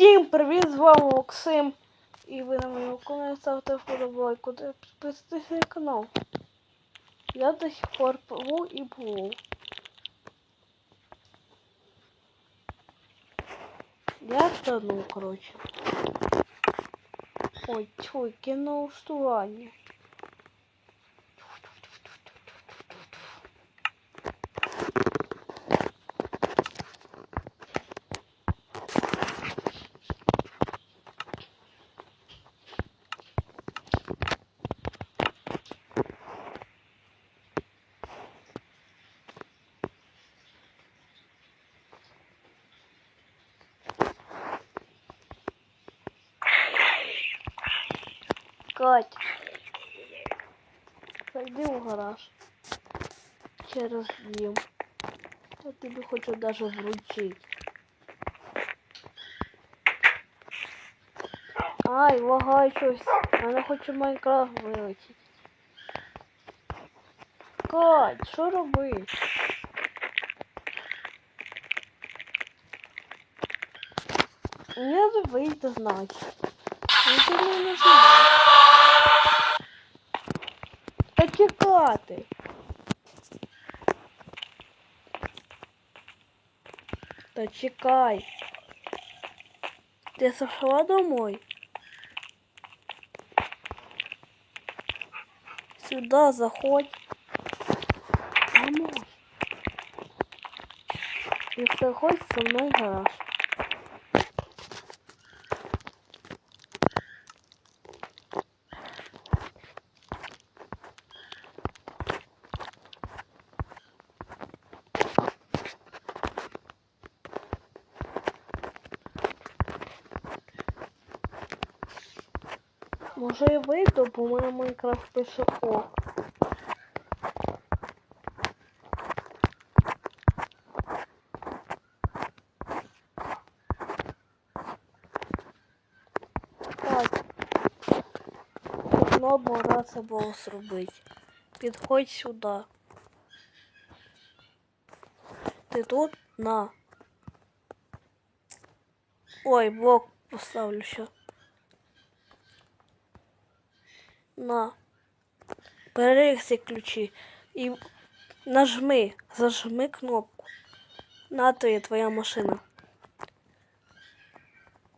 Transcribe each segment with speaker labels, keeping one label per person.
Speaker 1: Всім привіт, з вами Максим. І ви на моєму каналі ставте вподобайку та підписуйтесь на канал. Я до сих пор пливу і пливу. Я тону, коротше. Ой, тьфу, кино налаштування. Кать. Зайди в гараж. Через дім. Я тобі хочу даже вручити. Ай, лагай щось. Мене хоче Майнкрафт вилетіти. Кать, що? Мені не вийде, значить. Ти не нажимай. Чекати. Та чекай. Ти зайшла домой? Сюда заходь. Помочь. И заходь со мной в гараж. Може я вийду, бо мене Майнкрафт пише О. Так. Одно можна це було зробити. Підходь сюди. Ти тут? На. Ой, блок поставлю ще. На. Бери ці ключі і нажми, зажми кнопку. На то є твоя машина.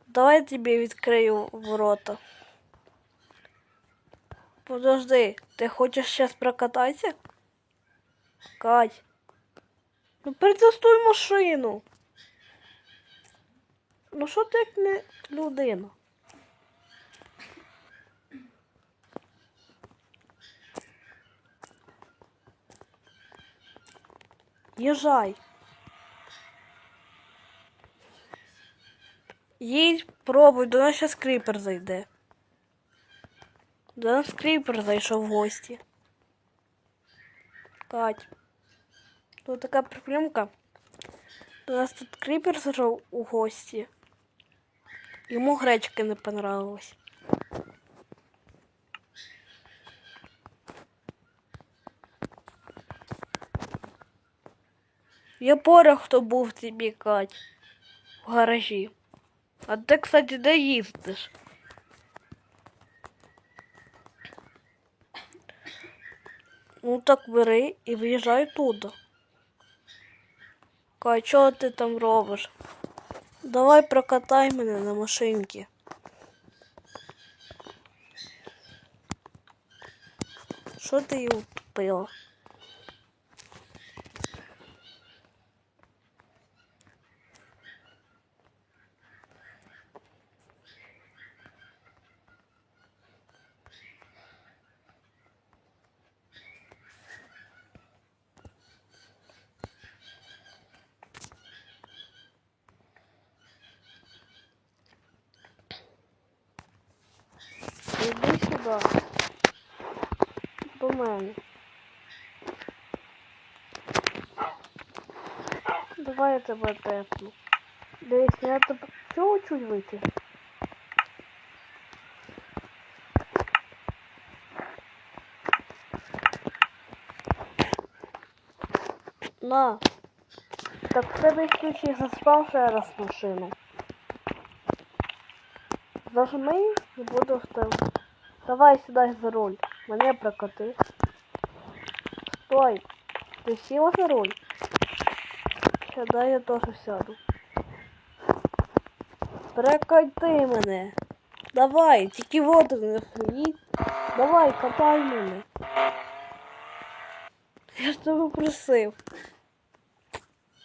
Speaker 1: Давай я тобі відкрию ворота. Подожди, ти хочеш зараз прокататися? Кать. Ну предоставь машину. Ну що ти як не людина? Їжджай. Їдь, пробуй, до нас зараз кріпер зайде. До нас кріпер зайшов в гості. Кать. Тут така проблемка. До нас тут кріпер зайшов у гості. Йому гречки не понравилось. Я поряд, хто був тобі, Кать, в гаражі. А ти, кстати, де їздиш? Ну так бери і виїжджай туди. Кать, що ти там робиш? Давай прокатай мене на машинці. Що ти її утопила? Сюди. До. Давай я тебе тепну. Дивись, я тебе чого чуть вийти? На. Так в тебе ключі заспав ще раз машину. Зажми і буду встав. Давай сідай за руль. Мене прокати. Стой. Ти сіла за руль? Сядай, я теж сяду. Прокати мене. Давай, тільки воду не слід. Давай, катай мене. Я ж тебе просив.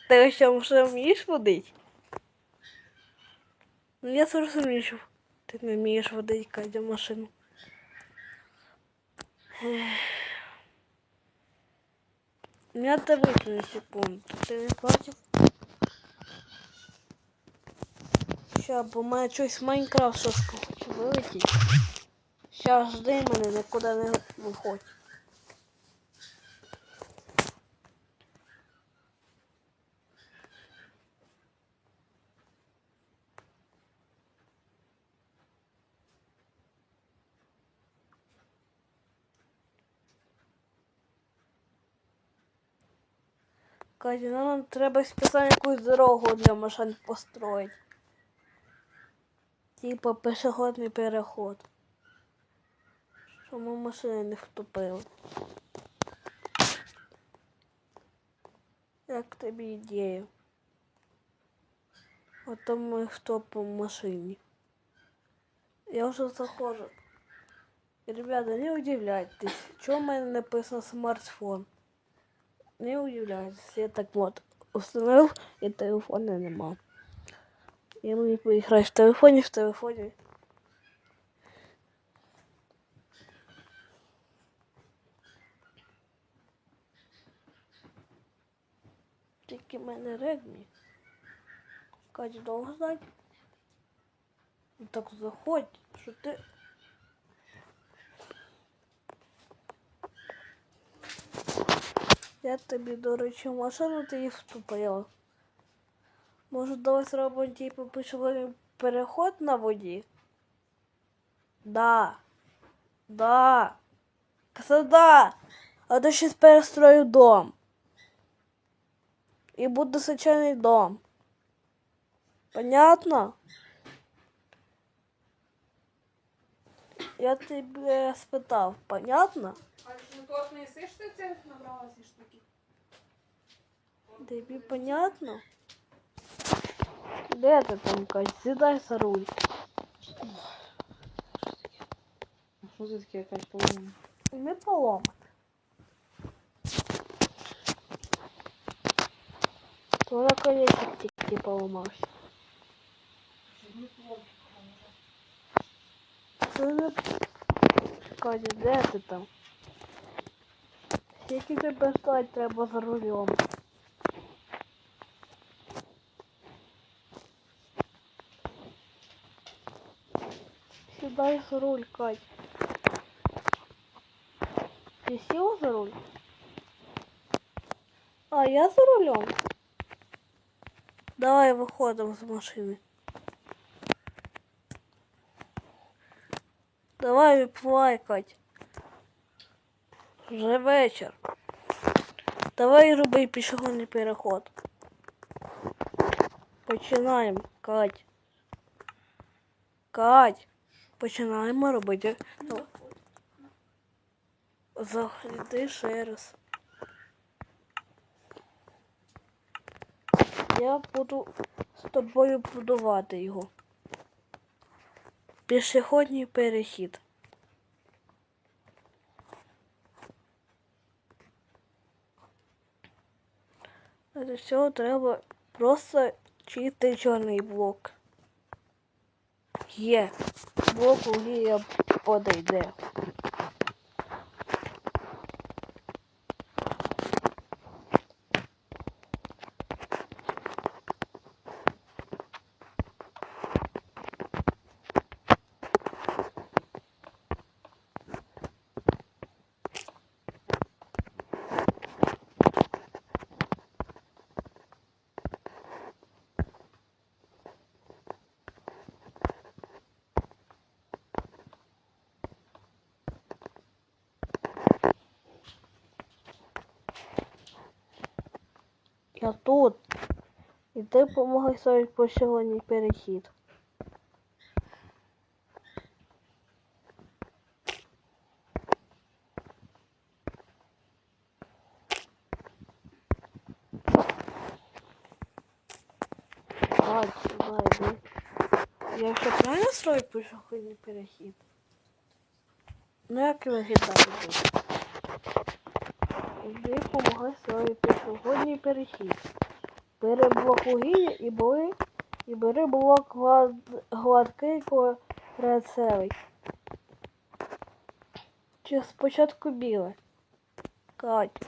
Speaker 1: Ти що вже вмієш водити? Ну я зрозумів, що ти не вмієш водити Катя машину. Ех. Я тебе на секунду. Ты не против? Ща, бо мене щось Майнкрафт шошка хочу вилетіти. Ща жди мене, нікуди не виходь. Катя, ну, нам треба спеціально якусь дорогу для машин построїти. Типа пішохідний переход. Щоб ми машини не втопили. Як тобі ідея? А то ми втопимо машині. Я вже заходжу. Ребята, не удивляйтесь, чому в мене написано смартфон. Не удивляйтесь, я так вот установив і телефона нема. Я мені поіграю в телефоні, в телефоні. Тільки в мене регмі. Катя довго знати? Ну так заходь, що ти. Я тобі, до речі, машину ти їх вступила. Може, давай зробимо типу пішовий переход на воді? Да. Да. Казав, да. А то щас перестрою дом. І буде звичайний дом. Понятно? Я тебе спитав, понятно?
Speaker 2: Не їсиш ти цих набрала ці штуки?
Speaker 1: Тобі понятно? Де ти там, Кать? Сідай за руль.
Speaker 2: А що це таке якась поломка?
Speaker 1: Не поламати. То на колесик тільки поламався. Це не... Катя, де ти там? Скільки тебе стать треба за рулем? Сідай за руль, Кать. Ты села за руль? А, я за рулем? Давай виходимо з машини. Давай випливай, Кать. Вже вечір. Давай роби пішохідний переход. Починаємо, Кать. Кать. Починаємо робити. Ну, Загляди ще раз. Я буду з тобою будувати його. Пішохідний перехід. А Для цього треба просто чистий чорний блок. Є. Блок вугілля подойде. Я тут. І ти допомагай собі посилені перехід. Ладно, ладно. Я ще правильно строю пішохідний перехід? Ну як виглядає? Іди помагай строїти пішохідний перехід. Бери блок вугілля і бери, і бери блок глад, гладкий корицевий. Чи спочатку біле? Кать.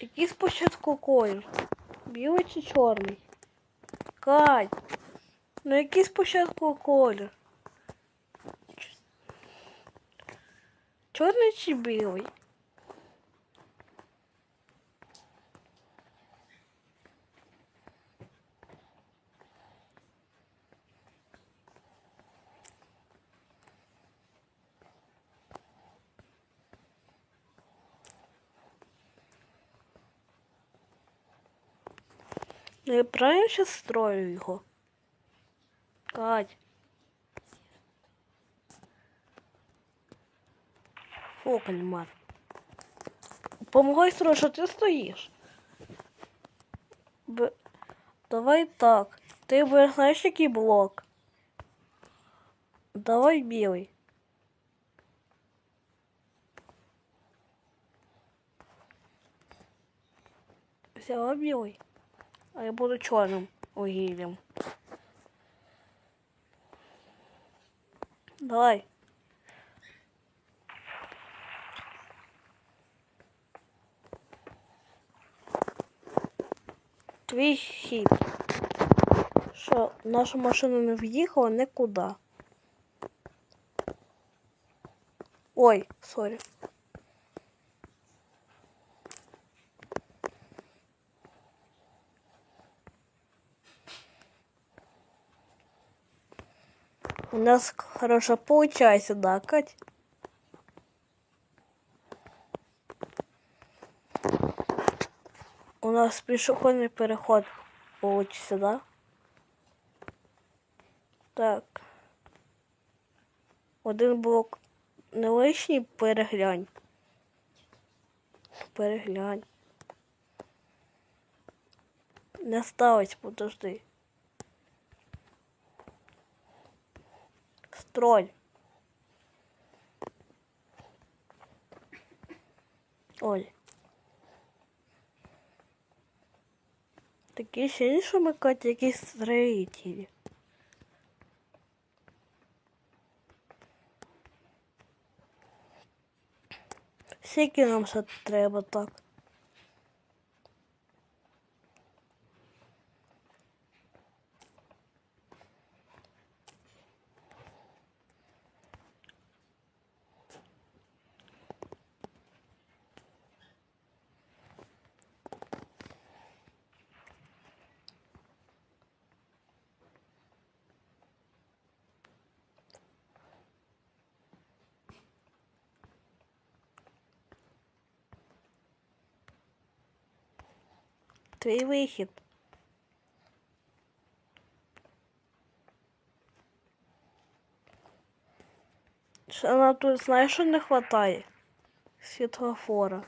Speaker 1: Який спочатку колір? Білий чи чорний? Кать. Ну який спочатку колір? Чорний чи білий? Ну я правильно сейчас строю його? Кать. Фу, кальмар. Помогай строить, що ти стоїш. Б... Давай так. Ти будеш знаєш який блок? Давай білий. Взяла білий. А я буду чорним вугіллям. Давай. Твій хід. Що наша машина не в'їхала нікуди. Ой, сорі. Нас хорошо получается, да, Кать? У нас пішохідний переход получится, да? Так. Один блок не лишній, переглянь. Переглянь. Не ставить, подожди. Строй. Ой. Такі ще що ми Катя, якісь строїтелі. Скільки нам ще треба так? Твій вихід. Ще нам тут, знаєш, що не вистачає? Світлофора.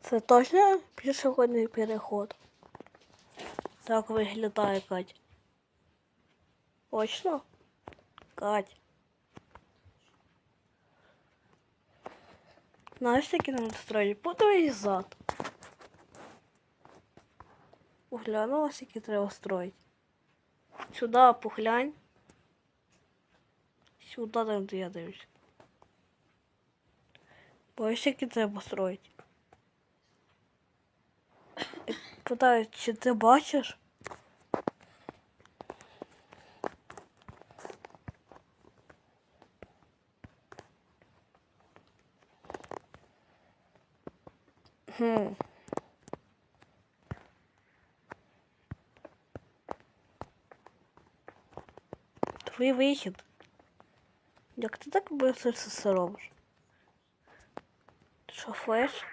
Speaker 1: Це точно пішохідний переход? Так виглядає Кать. Точно? Кать. Знаєш, які нам строїть? Подивись зад. Поглянула, які треба строїть. Сюди поглянь. Сюди там де я дивлюсь. Бачиш, які треба строїть. Питаю, чи ти бачиш? Хм. Твій вихід. Як ти так швидко це робиш? Що флеш?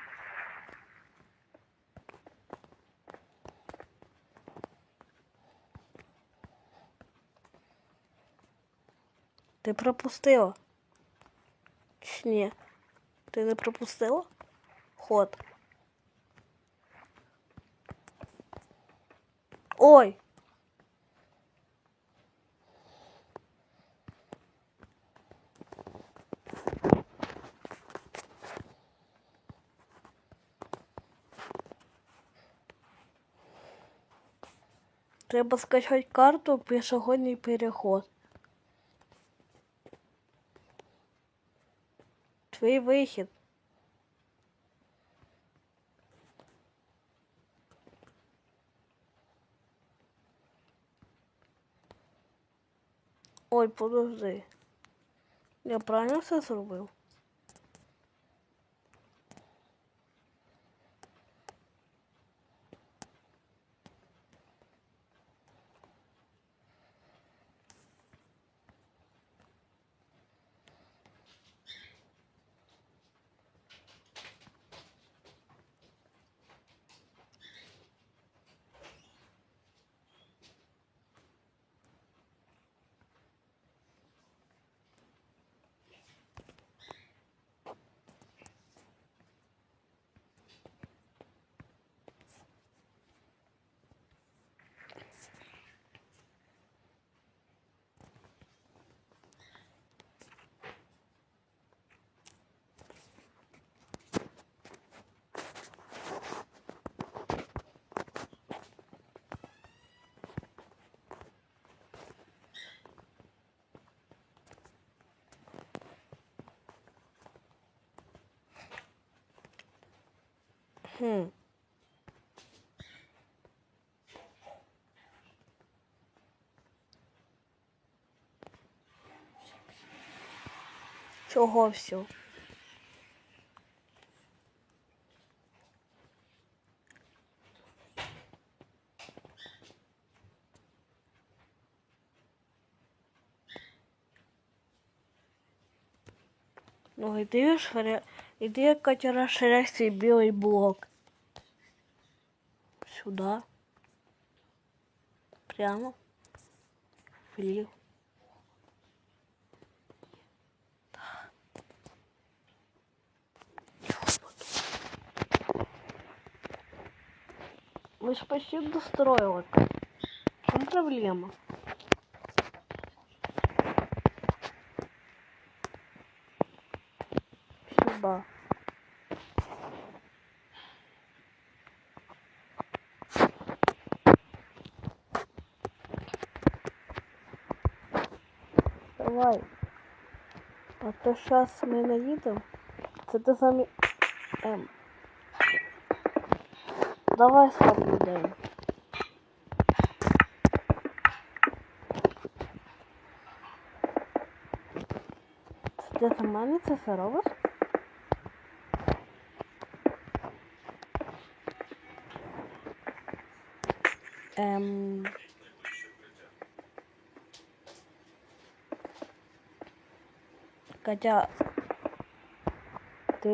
Speaker 1: Ти пропустила? Чи ні? Ти не пропустила? Ход. Ой! Треба скачати карту пішохідний переход. Твій вихід. Ой, подожди. Я правильно все зробив? Хм. Чого все? Ну, іди, швиря... іди, Катя, розширяй свій білий блок. Сюда. Прямо. Вліво. Мы же почти достроили. В чем проблема? Сюда. Давай. А то сейчас ми наїдемо. Це ти самі. Ем. Давай день. Це за мене це робиш? Ем... Катя, ти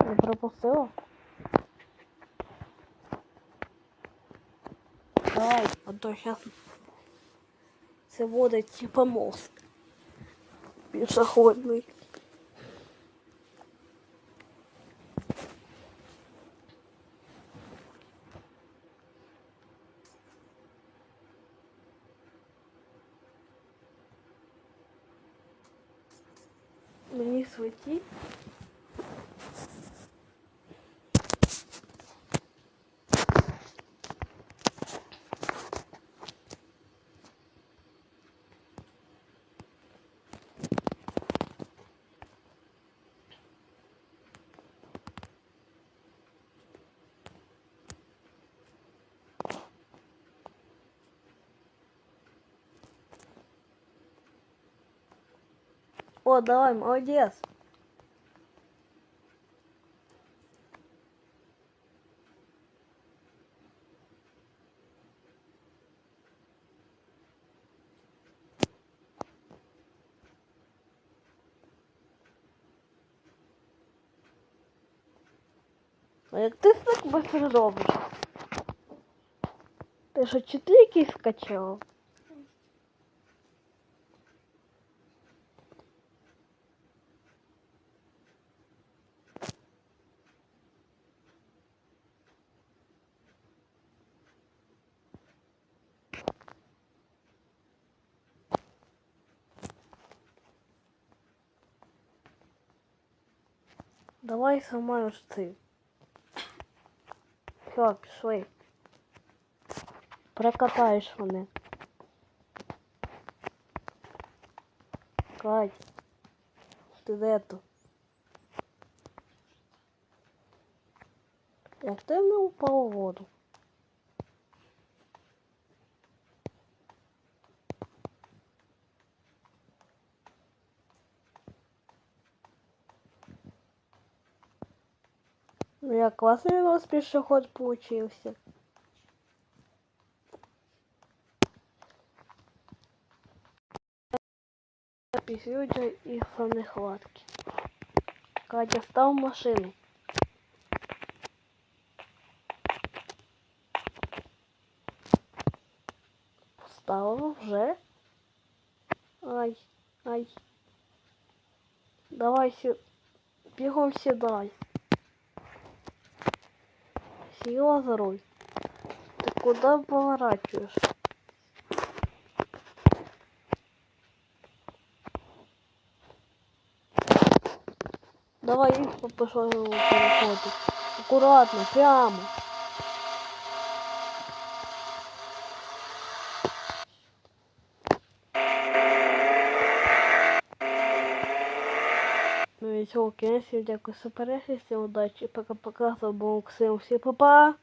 Speaker 1: не пропустила? Давай, а то сейчас це буде типа мост пішохідний. Мені світі. О, давай, молодец. А як ти так швидко робиш? Ти що, чи ти якийсь скачав? Давай сама ж ти. Все, пішли. Прокатаєш мене. Кать. Ти де то? Як ти не упав у воду? Классный у вас пешеход получился. Писюдя и хватки. Катя, став в машину. Поставила вже? Ай, ай. Давай сі... бігом сідай. Руль. Ты куда поворачиваешь? Давай их по пешему. Аккуратно, прямо. Цього кінець, дякую за перегляд, всім удачі, пока-пока, з вами був Максим, всім па-па!